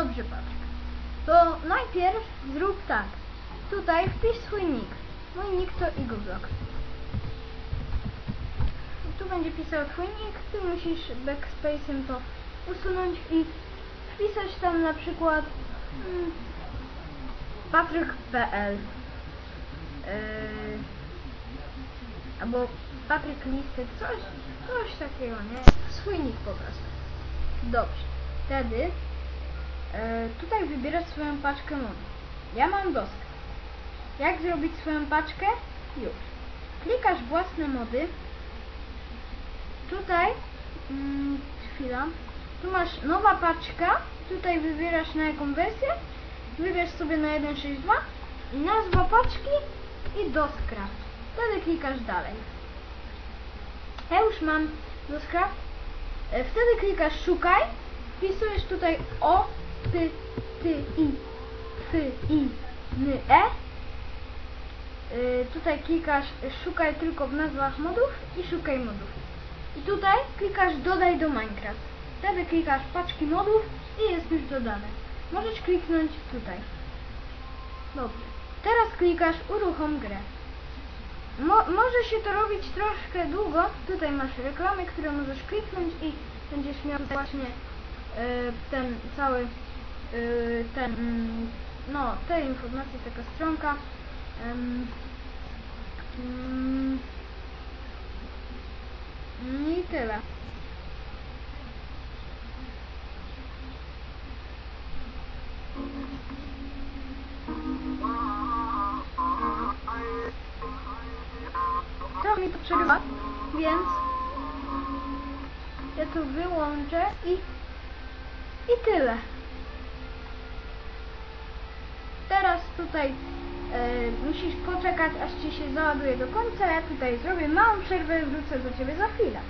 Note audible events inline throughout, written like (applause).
Dobrze, patrz. To najpierw zrób tak. Tutaj wpisz swój nick. Mój nick to Igoblox. Tu będzie pisał twój nick, ty musisz backspace'em to usunąć i wpisać tam na przykład mm, patryk.pl yy, albo Patryk Listek, coś, coś takiego, nie? Swój nick po prostu. Dobrze. Wtedy tutaj wybierasz swoją paczkę mody. Ja mam doskę. Jak zrobić swoją paczkę? Już. Klikasz własne mody. Tutaj mm, chwila. Tu masz nowa paczka. Tutaj wybierasz na jaką wersję. Wybierz sobie na 1.6.2 i nazwa paczki i doscraft. Wtedy klikasz dalej. Ja już mam doscraft. E, Wtedy klikasz szukaj. Wpisujesz tutaj o, ty, ty, i, ty, i, ny, e. Y, tutaj klikasz szukaj tylko w nazwach modów i szukaj modów. I tutaj klikasz dodaj do Minecraft. Wtedy klikasz paczki modów i jest już dodane. Możesz kliknąć tutaj. Dobrze. Teraz klikasz uruchom grę. Mo może się to robić troszkę długo. Tutaj masz reklamy, które możesz kliknąć i będziesz miał właśnie y, ten cały ten mm, no te informacje, taka stronka. Mm, I tyle. Trochę mi to przerywa, więc ja to wyłączę i i tyle. Teraz tutaj e, musisz poczekać, aż ci się załaduje do końca. Ja tutaj zrobię małą przerwę, wrócę do ciebie za chwilę.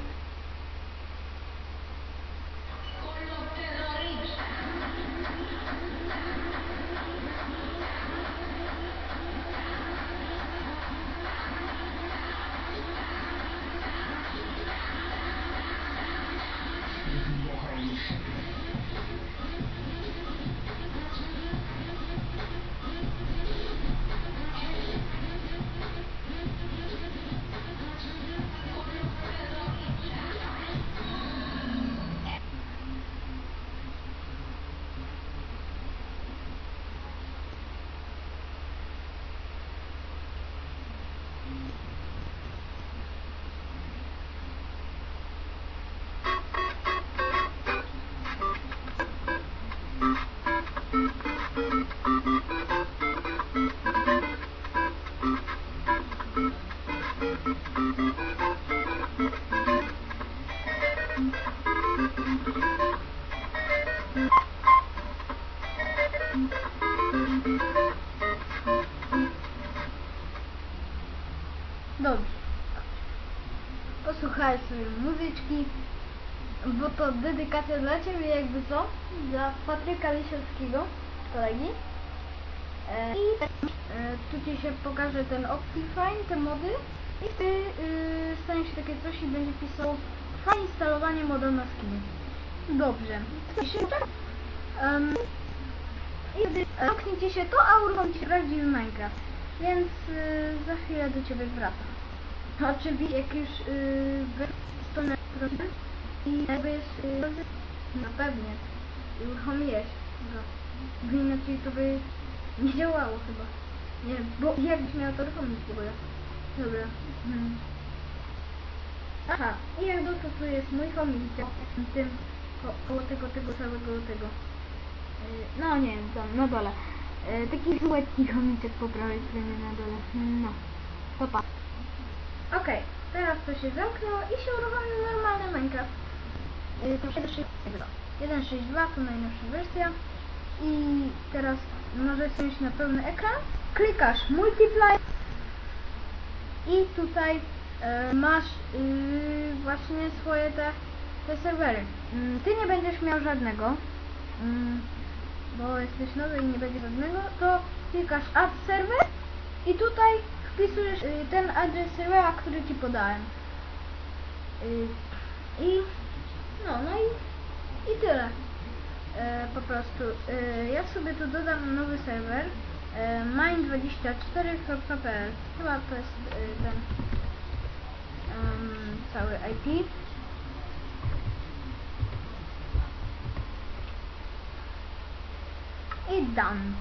Dobrze. Posłuchaj sobie muzyczki, bo to dedykacja dla Ciebie jakby co? Dla Patryka Lisieckiego, kolegi. E, I e, tu Ci się pokaże ten Optifine, te mody i Ty y, stanie się takie coś i będzie pisało fajne instalowanie moda na skinie. Dobrze. Um, I wtedy zamknijcie się to, a uruchomi się prawdziwy Minecraft. Więc y, za chwilę do Ciebie wracam. Oczywiście jak już yy, stronę i jakby jest y, na pewnie i uruchomiłeś go. Bo inaczej to by nie działało chyba. Nie, bo jakbyś miał to uruchomić w ogóle. Dobra. Hmm. Aha, i jak to tu jest mój chomik w tym ko koło tego, tego całego tego. No nie wiem, tam na dole. Yy, taki lekki chomiczek po prawej stronie na dole. No. To pa. Okej, teraz to się zamknęło i się uruchomił normalny Minecraft. Yy, to 1.6.2 to najnowsza wersja. I teraz możesz mieć na pełny ekran. Klikasz Multiply i tutaj e, masz yy, właśnie swoje te, te serwery. Mm, ty nie będziesz miał żadnego, mm, bo jesteś nowy i nie będzie żadnego, to klikasz Add Server i tutaj wpisujesz y, ten adres serwera, który ci podałem. Y, I no, no i, i tyle. e, po prostu e, ja sobie tu dodam nowy serwer e, mine24.pl chyba to jest e, ten em, cały IP i done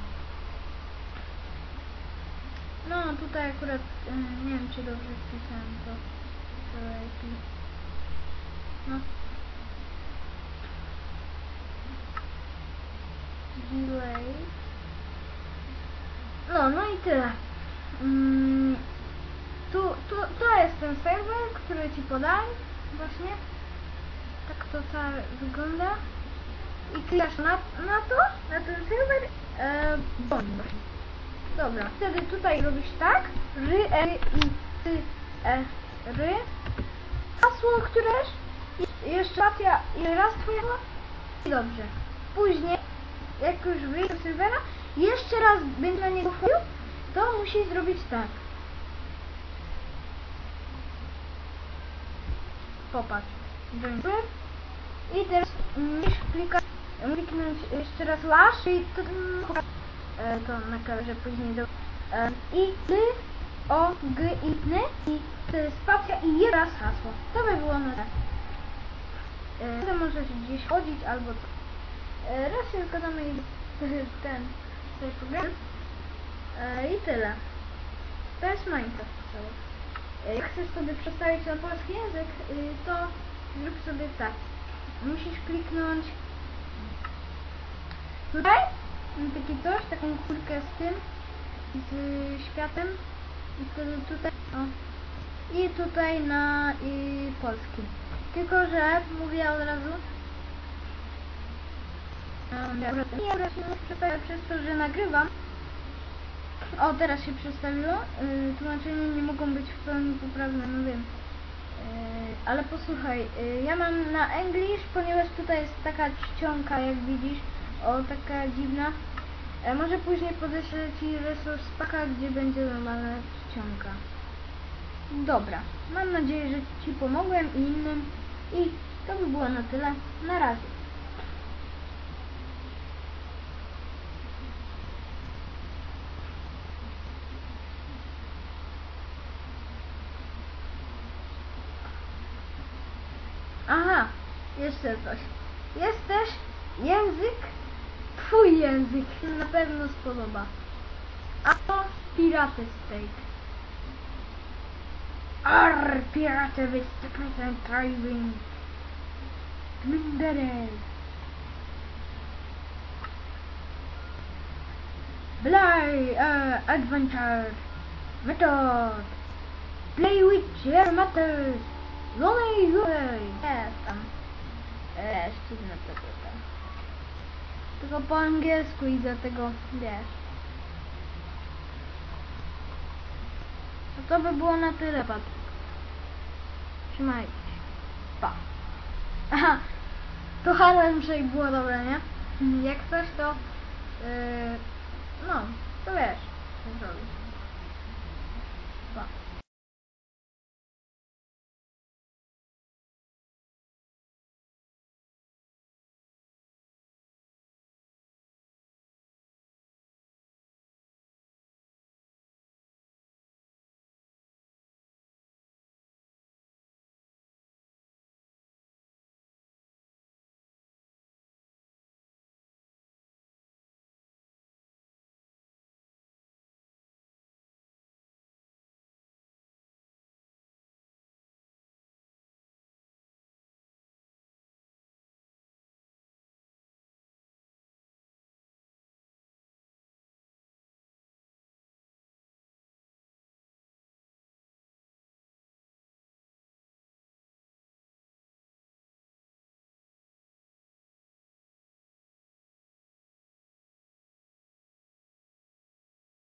no tutaj akurat nie wiem czy dobrze wpisałem to IP no delay. No, no i tyle. Mm, tu, tu, to jest ten serwer, który ci podałem właśnie. Tak to całe wygląda. I klikasz na, na to, na ten serwer, e, bądź. Dobra, wtedy tutaj robisz tak, ry, e, i, ty, e, ry, hasło, które i jeszcze spacja i raz twoje i dobrze. Później, jak już wyjdzie z serwera, jeszcze raz będzie na niego wchodził, to musi zrobić tak. Popatrz. Dziękuję. I teraz musisz klikać, kliknąć jeszcze raz lash i to, e, to na kamerze później do, e, i ty, o, g, i, ny, i wtedy spacja i jeszcze raz hasło. To by było na. E, Wtedy możesz gdzieś chodzić albo. E, raz się zgadamy i (laughs) ten, ten program. E, I tyle. To jest Minecraft cały. E, Jak chcesz sobie przestawić na polski język, y, to zrób sobie tak. Musisz kliknąć tutaj, na taki coś, taką kulkę z tym, z światem i wtedy tutaj, o. I tutaj na y, polski. Tylko, że mówię od razu, ja nie akurat się przestawię przez to, że nagrywam. O, teraz się przestawiło. Yy, tłumaczenia nie mogą być w pełni poprawne, no wiem. Yy, ale posłuchaj, yy, ja mam na English, ponieważ tutaj jest taka czcionka, jak widzisz. O, taka dziwna. E, może później podeślę Ci resource paka, gdzie będzie normalna czcionka. Dobra, mam nadzieję, że Ci pomogłem i innym. I to by było na tyle. Na razie. Aha, jeszcze coś. Jest też język, twój język się na pewno spodoba. A to Piraty State. Arr, piraty with the present driving. Minderes. Play, uh, adventure, method. Play with your matters. Lolej. Jest tam. Jest, dziwne to tutaj. Tylko po angielsku i dlatego, wiesz. No to by było na tyle, Patryk. Trzymajcie się. Pa. Aha. To Harlem Shake było dobre, nie? Jak coś to... Yy, no, to wiesz, co zrobić. Pa.